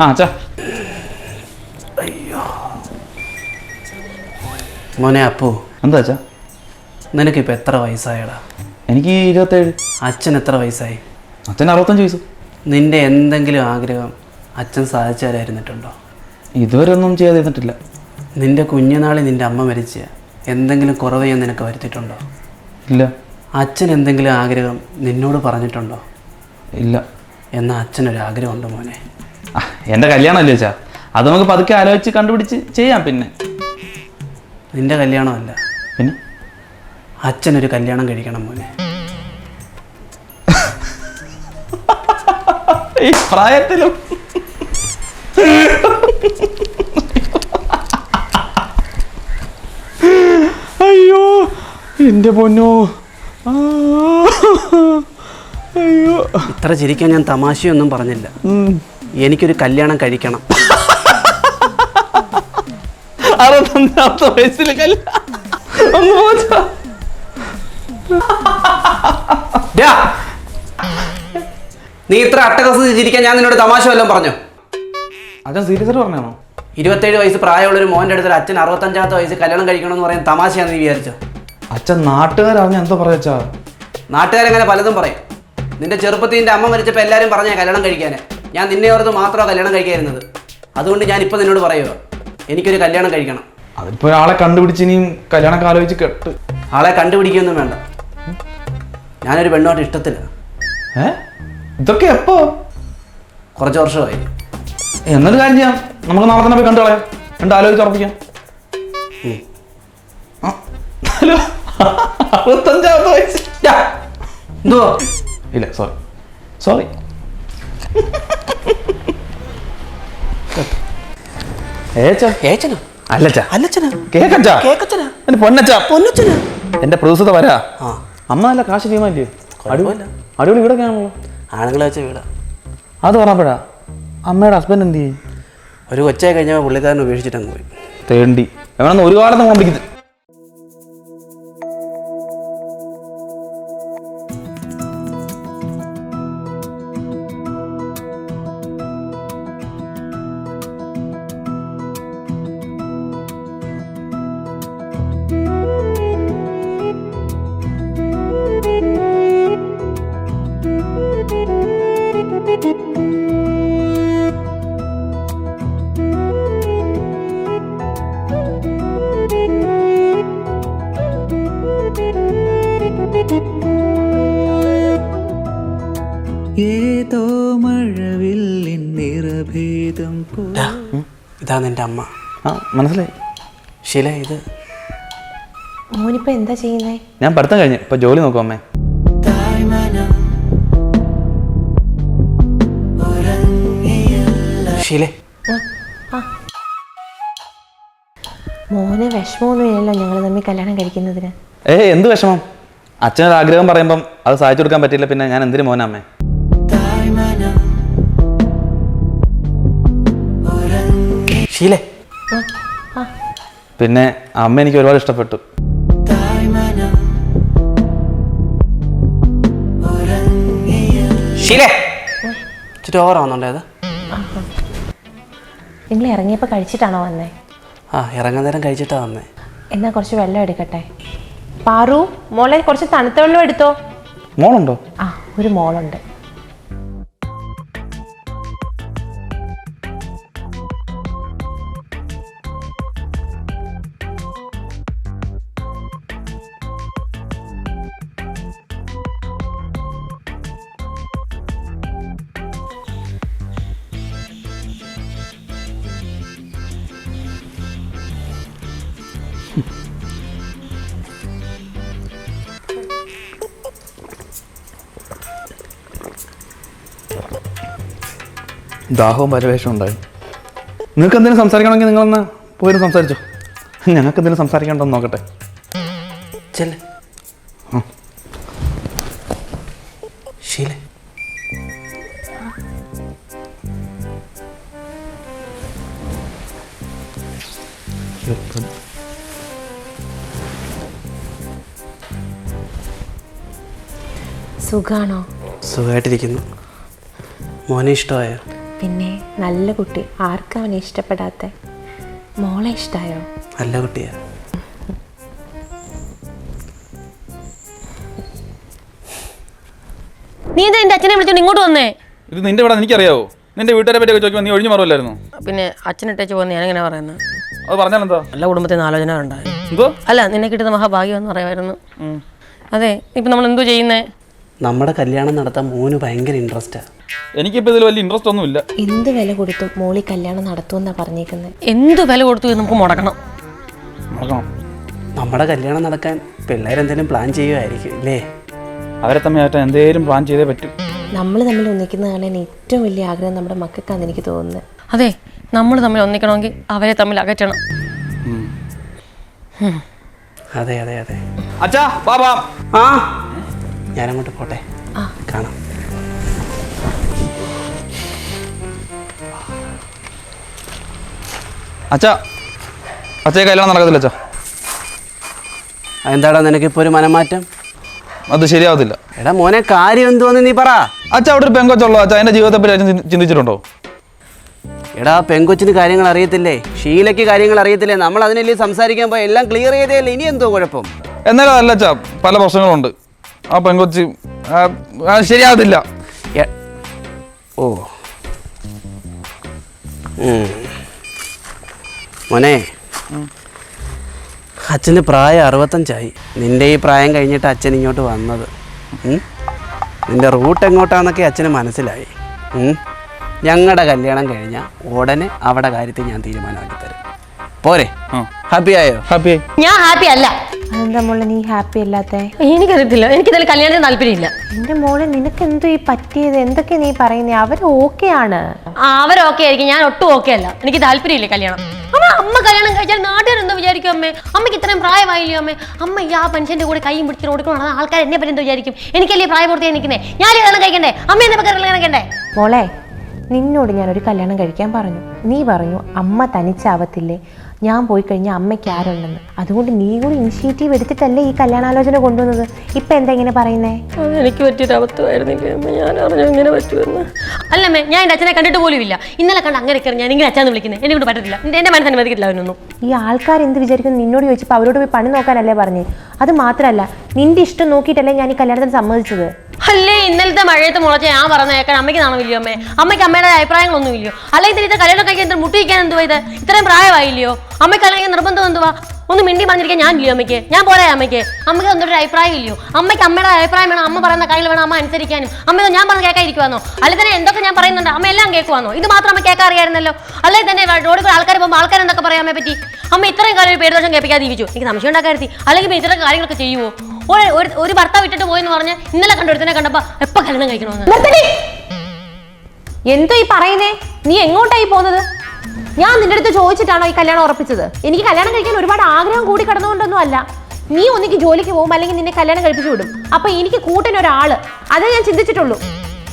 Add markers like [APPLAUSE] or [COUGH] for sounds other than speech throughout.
മോനെ ആ അച്ഛാ മോനെ അപ്പു എന്താ അച്ഛാ നിനക്കിപ്പോൾ എത്ര വയസ്സായടാ? എനിക്ക് ഇരുപത്തേഴ്. അച്ഛൻ എത്ര വയസ്സായി? അച്ഛൻ അറുപത്തഞ്ച് വയസ്സ്. നിന്റെ എന്തെങ്കിലും ആഗ്രഹം അച്ഛൻ സാധിച്ചാലായിരുന്നിട്ടുണ്ടോ? ഇതുവരെ ഒന്നും ചെയ്യാതിരുന്നിട്ടില്ല. നിന്റെ കുഞ്ഞുനാളിൽ നിന്റെ അമ്മ മരിച്ച എന്തെങ്കിലും കുറവ് ഞാൻ നിനക്ക് വരുത്തിയിട്ടുണ്ടോ? ഇല്ല. അച്ഛൻ എന്തെങ്കിലും ആഗ്രഹം നിന്നോട് പറഞ്ഞിട്ടുണ്ടോ? ഇല്ല. എന്നാൽ അച്ഛനൊരാഗ്രഹമുണ്ട് മോനെ. എന്റെ കല്യാണമല്ലേ വെച്ചാ അത് നമുക്ക് പതുക്കെ ആലോചിച്ച് കണ്ടുപിടിച്ച് ചെയ്യാം പിന്നെ. നിന്റെ കല്യാണമല്ല. പിന്നെ? അച്ഛനൊരു കല്യാണം കഴിക്കണം മോനെ. ഈ പ്രായത്തിലും. അയ്യോ എന്റെ പൊന്നോ. അയ്യോ. ഇത്ര ചിരിക്കാൻ ഞാൻ തമാശയൊന്നും പറഞ്ഞില്ല. ഉം. എനിക്കൊരു കല്യാണം കഴിക്കണം. അറുപത്തൊന്നാമത്തെ വയസ്സിൽ! നീ ഇത്ര അട്ടകസ് ചിരിക്കാൻ ഞാൻ നിന്നോട് തമാശ വല്ലതും പറഞ്ഞു? അച്ഛൻ സീരിയസ് പറഞ്ഞോ പറഞ്ഞാണോ ഇരുപത്തേഴ് വയസ്സ് പ്രായമുള്ള ഒരു മോന്റെ അടുത്ത് അച്ഛൻ അറുപത്തഞ്ചാമത്തെ വയസ്സ് കല്യാണം കഴിക്കണമെന്ന് പറയാൻ തമാശയാന്ന് നീ വിചാരിച്ചോ? അച്ഛൻ നാട്ടുകാരാണ് എന്തോ പറയാ നാട്ടുകാരങ്ങനെ പലതും പറയും. നിന്റെ ചെറുപ്പത്തിൽ നിന്റെ അമ്മ മരിച്ചപ്പോൾ എല്ലാവരും പറഞ്ഞ കല്യാണം കഴിക്കാന്. ഞാൻ നിന്നെ ഓർത്ത് മാത്രമാണ് കല്യാണം കഴിക്കായിരുന്നത് അതുകൊണ്ട് ഞാൻ ഇപ്പം നിന്നോട് പറയുക എനിക്കൊരു കല്യാണം കഴിക്കണം. അതിപ്പോ ഒരാളെ കണ്ടുപിടിച്ച് ഇനിയും കല്യാണം ആലോചിച്ച് കെട്ട്. ആളെ കണ്ടുപിടിക്കൊന്നും വേണ്ട. ഞാനൊരു പെണ്ണോട്ട് ഇഷ്ടത്തില്ല. ഏ? ഇതൊക്കെ എപ്പോ? കുറച്ച് വർഷമായി. എന്നൊരു കാര്യം ചെയ്യാം. നമുക്ക് നാളെ തന്നെ പോയി കണ്ടു കളയാം. ആലോചിച്ച് ഉറപ്പിക്കാം. ഹലോ. അറുപത്തഞ്ചാമത്തെ വയസ്സ്. എന്തോ ഇല്ല സോറി സോറി [LAUGHS] ഏച്ചനാ? അല്ലച്ചാ. അല്ലച്ചനാ? കേക്കച്ചാ? കേക്കച്ചനാ? എന്റെ പൊന്നച്ചാ. പൊന്നച്ചനാ? എന്റെ പ്രൊഡ്യൂസർ വരാ. അമ്മ നല്ല കാശ് ചെയ്യുമല്ലേ. അടിപൊളി വീടൊക്കെ ആണല്ലോ. ആണുങ്ങളെ വെച്ച വീടാ. അത് പറഞ്ഞപ്പോഴാ അമ്മയുടെ ഹസ്ബൻഡ് എന്ത് ചെയ്യും? ഒരു കൊച്ചായി കഴിഞ്ഞാൽ പുള്ളിക്കാരൻ ഉപേക്ഷിച്ചിട്ടങ്ങ് പോയി. തേണ്ടി. എവിടെ ഒരു കാലത്ത് കൊണ്ടിരിക്കുന്നത് ഏതോ മഴവില്ലിൻ നിറഭേദം പോ ഡാ, ഇതാ നിന്റെ അമ്മ. ആ മനസ്സിലായി. ശില ഇത്. മോനിപ്പോ എന്താ ചെയ്യുന്നേ? ഞാൻ പഠിത്തം കഴിഞ്ഞു ഇപ്പൊ ജോലി നോക്കും അമ്മേ. ശീലേ. മോന് വിഷമമൊന്നും ഇല്ലല്ലോ ഞങ്ങൾ തമ്മിൽ കല്യാണം കഴിക്കുന്നതിന്. ഏ എന്ത് വിഷമം? അച്ഛനൊരു ആഗ്രഹം പറയുമ്പം അത് സാധിച്ചു കൊടുക്കാൻ പറ്റില്ല പിന്നെ ഞാൻ എന്തിനു മോനെ അമ്മേ? ശീലേ. പിന്നെ അമ്മ എനിക്ക് ഒരുപാട് ഇഷ്ടപ്പെട്ടു. ശീലേ. ഇച്ചിരി ഓവർ ആവുന്നുണ്ടേ അത് നിങ്ങൾ ഇറങ്ങിയപ്പോൾ കഴിച്ചിട്ടാണോ വന്നേ? ആ ഇറങ്ങാൻ നേരം കഴിച്ചിട്ടാണ് വന്നേ. എന്നാ കുറച്ച് വെള്ളം എടുക്കട്ടെ. പാറു മോളെ കുറച്ച് തണുത്ത വെള്ളം എടുത്തോ? മോളുണ്ടോ? ആ ഒരു മോളുണ്ട്. ദാഹവും പരവേഷവും ഉണ്ടായി. നിങ്ങൾക്ക് എന്തെങ്കിലും സംസാരിക്കണമെങ്കിൽ നിങ്ങളൊന്ന് പോയിരുന്നു സംസാരിച്ചോ. ഞങ്ങൾക്ക് എന്തെങ്കിലും സംസാരിക്കണ്ടോ എന്ന് നോക്കട്ടെ. ചെല്ലേ. ശീലേ. സുഖാണോ? സുഖമായിട്ടിരിക്കുന്നു മോനെ ഇഷ്ടമായോ? പിന്നെ നല്ല കുട്ടി. ആർക്കും അവനെ ഇഷ്ടപ്പെടാത്ത. മോളെ ഇഷ്ടായോ? നല്ല കുട്ടിയാ. നീ എന്താ എന്റെ അച്ഛനെ വിളിച്ചോണ്ട് ഇങ്ങോട്ട് വന്നേ? ഇത് നിന്റെ ഇവിടെ എനിക്കറിയാവോ? നിന്റെ വീട്ടുകാരെ പറ്റിയൊക്കെ ചോദിക്കുമ്പോൾ നീ ഒഴിഞ്ഞു മാറുമല്ലായിരുന്നു പിന്നെ അച്ഛനിട്ടേച്ച് പോകുന്ന എങ്ങനെ പറയുന്നത് അത് പറഞ്ഞാലെന്തോ? എല്ലാ കുടുംബത്തിൽ നിന്ന് ആലോചന ഉണ്ടായി. എന്തോ? അല്ല നിന്നെ കിട്ടുന്ന മഹാഭാഗ്യം എന്ന് പറയുമായിരുന്നു. അതെ ഇപ്പൊ നമ്മൾ എന്തോ ചെയ്യുന്നേ? നമ്മുടെ കല്യാണം നടത്താൻ മോന് ഭയങ്കര ഇൻട്രസ്റ്റാണ് എനിക്കിപ്പോൾ ഇതിൽ വലിയ ഇൻട്രസ്റ്റ് ഒന്നുമില്ല. എന്ത് വില കൊടുത്തും മോളി കല്യാണം നടത്തുമെന്നാ പറഞ്ഞേക്കുന്നത് എന്ത് വില കൊടുത്തു ഇത് നമുക്ക് മുടക്കണം. നോക്കണം നമ്മുടെ കല്യാണം നടക്കാൻ പിള്ളേരെന്തെങ്കിലും പ്ലാൻ ചെയ്യുമായിരിക്കും ഇല്ലേ? അവരെ തമ്മിൽ ആയിട്ട് എന്തേലും പ്ലാൻ ചെയ്തേ പറ്റൂ. നമ്മൾ തമ്മിൽ ഒന്നിക്കുന്ന കാണാൻ ഏറ്റവും വലിയ ആഗ്രഹം നമ്മുടെ മക്കൾക്കാന്ന് എനിക്ക് തോന്നുന്നത്. അതെ നമ്മൾ തമ്മിൽ ഒന്നിക്കണമെങ്കിൽ അവരെ തമ്മിൽ അകറ്റണം. അതെ അതെ അതെ. അച്ഛാ ബാബാ ആ ഞാനങ്ങോട്ട് പോട്ടെ. കാണാം. അച്ഛാ അച്ഛയെ കല്യാണം നടക്കത്തില്ല അച്ഛാ. എന്താടാ നിനക്കിപ്പോൾ ഒരു മനമാറ്റം? അത് ശരിയാവത്തില്ല. എടാ മോനെ കാര്യം എന്തുവന്ന് നീ പറ. അച്ഛ അവിടെ ഒരു പെങ്കൊച്ചുള്ളൂ അച്ഛാ എന്റെ ജീവിതത്തെ പറ്റി അച്ഛൻ ചിന്തിച്ചിട്ടുണ്ടോ? എടാ പെങ്കൊച്ചിന് കാര്യങ്ങൾ അറിയത്തില്ലേ? ഷീലയ്ക്ക് കാര്യങ്ങൾ അറിയത്തില്ലേ? നമ്മൾ അതിനല്ലേ സംസാരിക്കാൻ പോയി? എല്ലാം ക്ലിയർ ചെയ്തേല്ലേ ഇനി എന്തോ കുഴപ്പം? എന്നാലും അതല്ല അച്ഛാ പല പ്രശ്നങ്ങളുണ്ട്. ആ പെങ്കൊച്ച് ശരിയാവത്തില്ല. ഓ. മോനെ അച്ഛന് പ്രായം അറുപത്തഞ്ചായി. നിന്റെ ഈ പ്രായം കഴിഞ്ഞിട്ട് അച്ഛൻ ഇങ്ങോട്ട് വന്നത്. നിന്റെ റൂട്ട് എങ്ങോട്ടാന്നൊക്കെ അച്ഛന് മനസ്സിലായി. ഞങ്ങളുടെ കല്യാണം കഴിഞ്ഞ ഉടനെ അവിടെ കാര്യത്തിൽ ഞാൻ തീരുമാനമാക്കി തരും. പോരെ? ഹാപ്പി ആയോ? ഹാപ്പി ഞാൻ ഹാപ്പി അല്ല. അതെന്താ മോളെ നീ ഹാപ്പി അല്ലാത്ത? എനിക്കറിയത്തില്ല. എനിക്ക് ഇതിൽ കല്യാണത്തിന് താല്പര്യമില്ല. എന്റെ മോളെ നിനക്ക് എന്തോ ഈ പറ്റിയത്? എന്തൊക്കെ നീ പറയുന്നേ? അവർ ഓക്കെ ആണ്. അവരൊക്കെ ആയിരിക്കും. ഞാൻ ഒട്ടും ഓക്കെ അല്ല. എനിക്ക് താല്പര്യമില്ല കല്യാണം. അമ്മ അമ്മ കല്യാണം കഴിച്ചാൽ നാട്ടുകാർ എന്താ വിചാരിക്കും അമ്മേ? അമ്മയ്ക്ക് ഇത്രയും പ്രായമായില്ലേ അമ്മേ? അമ്മ ഈ ആ മനുഷ്യന്റെ കൂടെ കൈയും പിടിച്ച് കൊടുക്കണം ആൾക്കാർ എന്നെ പറ്റി എന്താ വിചാരിക്കും? എനിക്കല്ലേ പ്രായപൂർത്തിയായി നിൽക്കുന്നേ? ഞാൻ കല്യാണം കഴിക്കണ്ടേ? അമ്മ എന്നെ കല്യാണം കഴിക്കണ്ടേ? മോളെ നിന്നോട് ഞാനൊരു കല്യാണം കഴിക്കാൻ പറഞ്ഞു. നീ പറഞ്ഞു അമ്മ തനിച്ചാവത്തില്ലേ? ഞാൻ പോയി കഴിഞ്ഞാൽ അമ്മയ്ക്ക് ആരുണ്ടെന്ന്. അതുകൊണ്ട് നീ കൂടി ഇനിഷ്യേറ്റീവ് എടുത്തിട്ടല്ലേ ഈ കല്യാണാലോചന കൊണ്ടുവന്നത്? ഇപ്പൊ എന്താ ഇങ്ങനെ പറയുന്നേ? അത് എനിക്ക് പറ്റിയൊരു അബദ്ധമായിരുന്നില്ലേ ഞാൻ അറിഞ്ഞു ഇങ്ങനെ പറ്റുമെന്ന്. അല്ലമ്മേ ഞാൻ എന്റെ അച്ഛനെ കണ്ടിട്ട് പോലും ഇല്ല ഇന്നലെ കണ്ട് അങ്ങനെ കയറി ഞാൻ ഇങ്ങനെ അച്ഛനെ വിളിക്കുന്നത് എന്നെ കൊണ്ട് പറ്റത്തില്ല. എന്റെ എന്റെ മനസ്സ് അനുവദിക്കില്ല അവനൊന്നും. ഈ ആൾക്കാർ എന്ത് വിചാരിക്കുന്നു നിന്നോട് ചോദിച്ചപ്പോൾ അവരോട് പോയി പണി നോക്കാനല്ലേ പറഞ്ഞു? അത് മാത്രമല്ല നിന്റെ ഇഷ്ടം നോക്കിയിട്ടല്ലേ ഞാൻ ഈ കല്യാണത്തിന് സമ്മതിച്ചത്? അല്ലേ ഇന്നലത്തെ മഴയത്ത് മുളച്ച ഞാൻ പറഞ്ഞ കേൾക്കാൻ അമ്മയ്ക്ക് നാണമില്ലയോ അമ്മേ? അമ്മയ്ക്ക് അമ്മയുടെ അഭിപ്രായങ്ങളൊന്നും ഇല്ലയോ അല്ലെങ്കിൽ ഇത്ര കല്യാണം കഴിക്കാൻ എന്ത് മുട്ടിക്കാൻ എന്തുവാ ഇത്? ഇത്രയും പ്രായമായില്ലയോ? അമ്മയ്ക്ക് അല്ലെങ്കിൽ നിർബന്ധം എന്തുവാ? ഒന്ന് മിണ്ടി പറഞ്ഞിരിക്കാൻ ഞാൻ ഇല്ലയോ അമ്മയ്ക്ക്? ഞാൻ പോരാ അമ്മയ്ക്ക്. അമ്മയ്ക്ക് എന്തൊരു അഭിപ്രായം ഇല്ലയോ? അമ്മയ്ക്ക് അമ്മയുടെ അഭിപ്രായം വേണം. അമ്മ പറയുന്ന കാര്യങ്ങൾ വേണം അമ്മ അനുസരിക്കാനും. അമ്മ ഞാൻ പറഞ്ഞ കേൾക്കാതിരിക്കുവാന്നോ? അല്ലെങ്കിൽ തന്നെ എന്തൊക്കെ ഞാൻ പറയുന്നുണ്ട് അമ്മ എല്ലാം കേൾക്കുവാന്നോ? ഇത് മാത്രം അമ്മ കേൾക്കാൻ അറിയായിരുന്നല്ലോ. അല്ലെങ്കിൽ തന്നെ റോഡിൽ ആൾക്കാർ പോകുമ്പോൾ ആൾക്കാർ എന്തൊക്കെ പറയാം അമ്മയെ പറ്റി? അമ്മ ഇത്രയും കാര്യം ഒരു പേരുദോഷം കേൾപ്പിക്കാതെ ജീവിച്ചു എനിക്ക് സംശയം ഉണ്ടാക്കാരുത്തി അല്ലെങ്കിൽ ഇത്ര കാര്യങ്ങളൊക്കെ ചെയ്യുമോ ഒരു ഒരു- ഭർത്താവ് വിട്ടിട്ട് പോയെന്ന് പറഞ്ഞ് ഇന്നലെ കണ്ടൊരുത്തനെ കണ്ടപ്പോ എപ്പോ കല്യാണം കഴിക്കണമെന്ന്! എന്തോ ഈ പറയുന്നേ? നീ എങ്ങോട്ടായി പോകുന്നത്? ഞാൻ നിന്റെ അടുത്ത് ചോദിച്ചിട്ടാണോ ഈ കല്യാണം ഉറപ്പിച്ചത്? എനിക്ക് കല്യാണം കഴിക്കാൻ ഒരുപാട് ആഗ്രഹം കൂടി കടന്നുകൊണ്ടൊന്നും അല്ല. നീ ഒന്നിക്ക് ജോലിക്ക് പോകും അല്ലെങ്കിൽ നിന്നെ കല്യാണം കഴിപ്പിച്ചു വിടും. അപ്പൊ എനിക്ക് കൂട്ടൻ ഒരാൾ. അതേ ഞാൻ ചിന്തിച്ചിട്ടുള്ളൂ.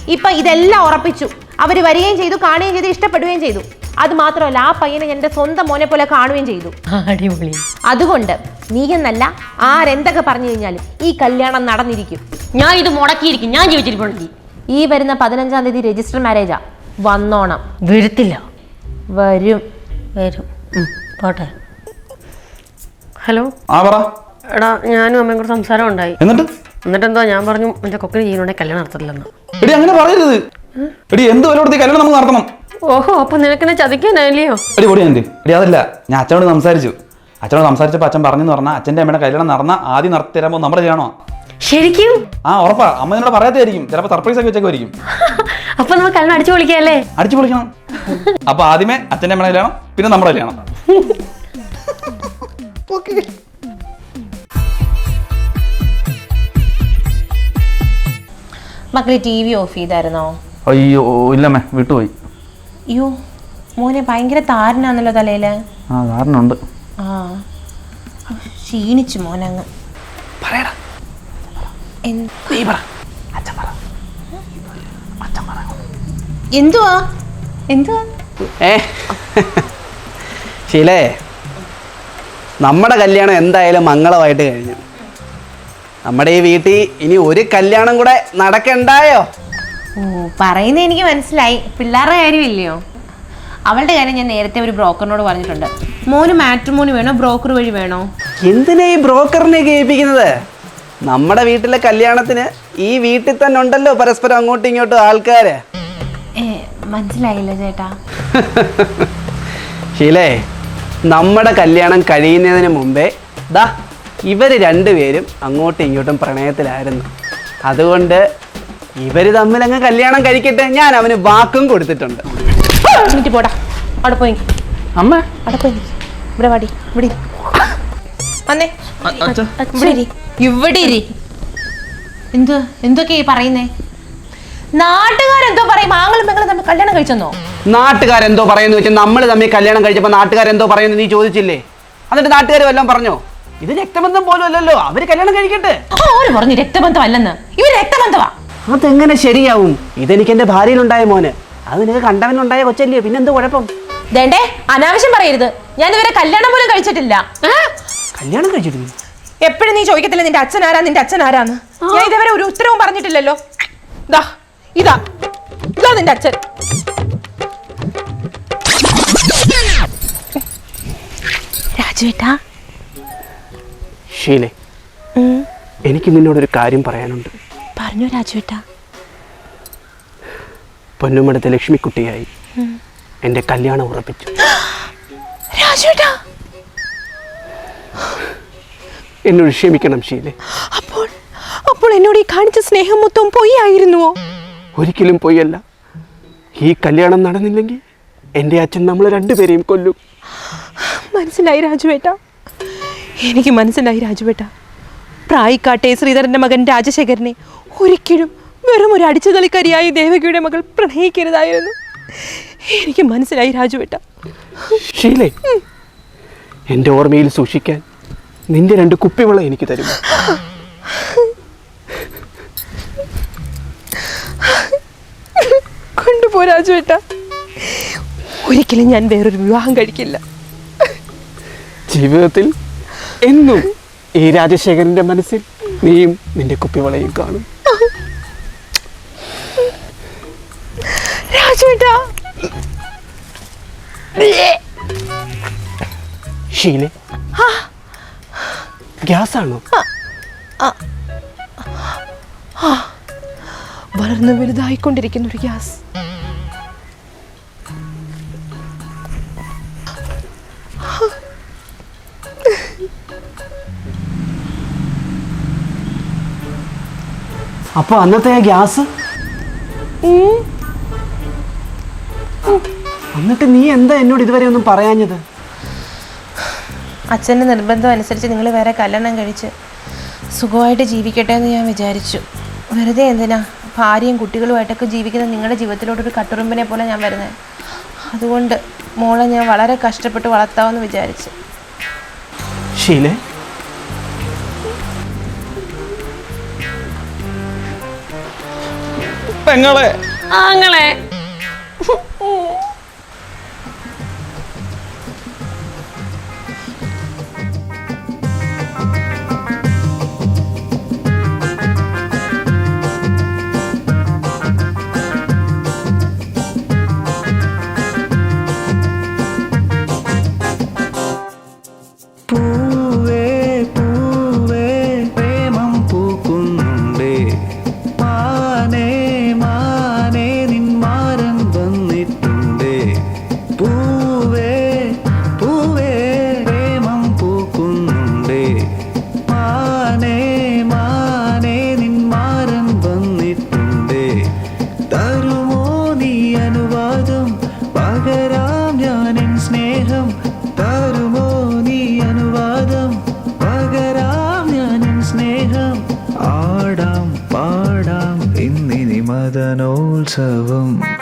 ഇപ്പൊ ഇതെല്ലാം ഉറപ്പിച്ചു. അവർ വരികയും ചെയ്തു കാണുകയും ചെയ്തു ഇഷ്ടപ്പെടുകയും ചെയ്തു. അത് മാത്രമല്ല ആ പയ്യനെ എന്റെ സ്വന്തം മോനെ പോലെ കാണുകയും ചെയ്തു. അടിപൊളി. അതുകൊണ്ട് നീ എന്നല്ല ആരെന്തൊക്കെ പറഞ്ഞു കഴിഞ്ഞാലും ഈ കല്യാണം നടന്നിരിക്കും. ഞാൻ ഇത് മുടക്കിയിരിക്കും. ഞാൻ ജീവിച്ചിരിപ്പുണ്ടെങ്കിൽ ഈ വരുന്ന പതിനഞ്ചാം തീയതി രജിസ്റ്റർ മാരേജാ. വന്നോണം. വരുത്തില്ല. വരും. വരും. ഉം, പോട്ടെ. ഹലോ? ആ പറ. എടാ ഞാനും അമ്മയും കൂടെ സംസാരം ഉണ്ടായി. എന്നിട്ട്? എന്നിട്ട് എന്തോ ഞാൻ പറഞ്ഞു എന്റെ കൊക്കിന് ചെയ്യുന്നുണ്ടെങ്കിൽ കല്യാണം നടത്തില്ലെന്ന് എടി അങ്ങനെ പറയരുത്. എടി എന്ത് വില കല്യാണം നമുക്ക് നടത്തണം? ഓഹോ അപ്പൊ നിനക്കെന്നെ ചതിക്കാനായില്ലയോ? എടി പൊടി എന്റെ എടി അതല്ല ഞാൻ അച്ഛനോട് സംസാരിച്ചു. അച്ഛനോട് സംസാരിച്ചപ്പോൾ അച്ഛൻ പറഞ്ഞെന്ന് പറഞ്ഞാൽ അച്ഛന്റെ അമ്മയുടെ കല്യാണം നടന്ന ആദ്യം നടത്തി തരാൻ പോകുന്ന നമ്മുടെ ചെയ്യണോ ശരിക്കും? ആ ഉറപ്പാ. അമ്മ എന്നോട് പറയാത്തായിരിക്കും ചിലപ്പോ സർപ്രൈസ് ഒക്കെ വെച്ചേക്കുമായിരിക്കും [LAUGHS] അപ്പൊ നമ്മൾ കല്യാണം അടിച്ചു പൊളിക്കല്ലേ? അടിച്ചു പൊളിക്കണം. [LAUGHS] അപ്പൊ ആദ്യമേ അച്ഛന്റെ അമ്മയുടെ കല്യാണം പിന്നെ നമ്മുടെ കല്യാണം. [LAUGHS] മക്കളെ ടി വി ഓഫ് ചെയ്തായിരുന്നോ? അയ്യോ ഇല്ലമ്മേ വിട്ടുപോയി. അയ്യോ മോനെ ഭയങ്കര താരനാണല്ലോ തലയിൽ. ആ താരനുണ്ട്. ആ ക്ഷീണിച്ചു മോനങ്ങ് പറയടാ. എന്ത്- നീ പറ. അച്ഛൻ പറ. എന്തുവാ? എന്തുവാ? ഏ? ശീലേ നമ്മുടെ കല്യാണം എന്തായാലും മംഗളമായിട്ട് കഴിഞ്ഞു. നമ്മുടെ ഈ വീട്ടിൽ ഇനി ഒരു കല്യാണം കൂടെ നടക്കണ്ടായോ? ഓ പറയുന്നത് എനിക്ക് മനസ്സിലായി. പിള്ളേരുടെ കാര്യമില്ലയോ? അവളുടെ കാര്യം ഞാൻ നേരത്തെ ഒരു ബ്രോക്കറിനോട് പറഞ്ഞിട്ടുണ്ട്. മോന് മാട്രിമോണി വേണോ? ബ്രോക്കർ വഴി വേണോ? എന്തിനാ ഈ ബ്രോക്കറിനെ കേൾപ്പിക്കുന്നത്? നമ്മുടെ വീട്ടിലെ കല്യാണത്തിന് ഈ വീട്ടിൽ തന്നെ ഉണ്ടല്ലോ പരസ്പരം അങ്ങോട്ടും ഇങ്ങോട്ടും ആൾക്കാര്. മനസ്സിലായില്ല ചേട്ടാ. [LAUGHS] ശീലേ നമ്മുടെ കല്യാണം കഴിയുന്നതിന് മുമ്പേ ദാ ഇവർ രണ്ടുപേരും അങ്ങോട്ടും ഇങ്ങോട്ടും പ്രണയത്തിലായിരുന്നു. അതുകൊണ്ട് ഇവർ തമ്മിൽ അങ്ങ് കല്യാണം കഴിക്കട്ടെ. ഞാൻ അവന് വാക്കും കൊടുത്തിട്ടുണ്ട്. പോടാ. അവിടെ പോയി. അമ്മ. അവിടെ പോയി. ഇവിടെ വാടി. ഇവിടെ ഇരി. വന്നേ. ഇവിടെ ഇരി. ഇവിടെ ഇരി. എന്ത്? എന്തൊക്കെയാ പറയുന്നേ? നാട്ടുകാരെന്തോ പറയും ആങ്ങളും പെങ്ങളും തമ്മിൽ കല്യാണം കഴിച്ചെന്നോ? നാട്ടുകാരെന്തോ പറയുന്നു വെച്ചാൽ നമ്മൾ തമ്മിൽ കല്യാണം കഴിച്ചപ്പോൾ നാട്ടുകാരെന്തോ പറയുന്നു നീ ചോദിച്ചില്ലേ? എന്നിട്ട് നാട്ടുകാർ വല്ലതും പറഞ്ഞോ? ഇത് രക്തബന്ധം പോലും അല്ലല്ലോ അവർ കല്യാണം കഴിക്കട്ടെ. ഓര് പറഞ്ഞു രക്തബന്ധം അല്ലെന്ന്. ഇവർ രക്തബന്ധമാ അതെങ്ങനെ ശരിയാവും? ഇതെനിക്ക് എന്റെ ഭാര്യയിലുണ്ടായ മോന്. അത് നിനക്ക് കണ്ടവനുണ്ടായ കൊച്ചല്ലേ പിന്നെ എന്ത് കുഴപ്പം? ദേണ്ടേ അനാവശ്യം പറയരുത്. ഞാൻ ഇവരെ കല്യാണം പോലും കഴിച്ചിട്ടില്ല. കല്യാണം കഴിച്ചിട്ടില്ല? എപ്പോഴും നീ ചോദിക്കത്തില്ല നിന്റെ അച്ഛൻ ആരാ നിന്റെ അച്ഛൻ ആരാന്ന് ഞാൻ ഇതുവരെ ഒരു ഉത്തരവും പറഞ്ഞിട്ടില്ലല്ലോ. ദാ ഇതാ. ഇതാ നിന്റെ അച്ഛൻ. രാജുവേട്ടാ. ഷീലെ എനിക്ക് നിന്നോടൊരു കാര്യം പറയാനുണ്ട്. പറഞ്ഞു രാജുവേട്ടാ. പൊന്നുമടത്തെ ലക്ഷ്മിക്കുട്ടിയായി എന്റെ കല്യാണം ഉറപ്പിച്ചു. [GASPS] രാജുവേട്ടാ. എന്നോട് ക്ഷമിക്കണം ഷീലെ. അപ്പോൾ അപ്പോൾ എന്നോട് ഈ കാണിച്ച സ്നേഹം മൊത്തം പോയി ആയിരുന്നുവോ ഒരിക്കലും പോയല്ല. ഈ കല്യാണം നടന്നില്ലെങ്കിൽ എന്റെ അച്ഛൻ നമ്മൾ രണ്ടുപേരെയും കൊല്ലും. മനസ്സിലായി രാജുവേട്ട. എനിക്ക് മനസ്സിലായി രാജുവേട്ട. പ്രായിക്കാട്ടെ ശ്രീധരന്റെ മകൻ രാജശേഖരനെ ഒരിക്കലും വെറും ഒരു അടിച്ചുതളിക്കാരിയായ ദേവകിയുടെ മകൾ പ്രണയിക്കരുതായിരുന്നു. എനിക്ക് മനസ്സിലായി രാജുവേട്ട. ഷീലെ എന്റെ ഓർമ്മയിൽ സൂക്ഷിക്കാൻ നിന്റെ രണ്ട് കുപ്പിവെള്ളം എനിക്ക് തരും കൊണ്ടുപോ ഏട്ടാ ഒരിക്കലും ഞാൻ വേറൊരു വിവാഹം കഴിക്കില്ല. ജീവിതത്തിൽ എന്നും ഈ രാജശേഖരന്റെ മനസ്സിൽ നീയും നിന്റെ കുപ്പിവളയും കാണും. രാജുവേട്ട. ഷീലെ. ഗ്യാസ് ആണോ വളർന്ന് വലുതായിക്കൊണ്ടിരിക്കുന്ന ഒരു ഗ്യാസ്. അപ്പൊ അന്നത്തെ ഗ്യാസ്? എന്നിട്ട് നീ എന്താ എന്നോട് ഇതുവരെ ഒന്നും പറയാഞ്ഞത്? അച്ഛന്റെ നിർബന്ധം അനുസരിച്ച് നിങ്ങൾ വേറെ കല്യാണം കഴിച്ച് സുഖമായിട്ട് ജീവിക്കട്ടെ എന്ന് ഞാൻ വിചാരിച്ചു. വെറുതെ എന്തിനാ? ഭാര്യയും കുട്ടികളുമായിട്ടൊക്കെ ജീവിക്കുന്ന നിങ്ങളുടെ ജീവിതത്തിലോട്ടൊരു കട്ടുറുമ്പിനെ പോലെ ഞാൻ വരുന്നത് അതുകൊണ്ട് മോളെ ഞാൻ വളരെ കഷ്ടപ്പെട്ട് വളർത്താമെന്ന് വിചാരിച്ചു. ഷീലെ പെങ്ങളെ. ആങ്ങളെ. ആടാം പാടാം ഇന്നിനി മദനോത്സവം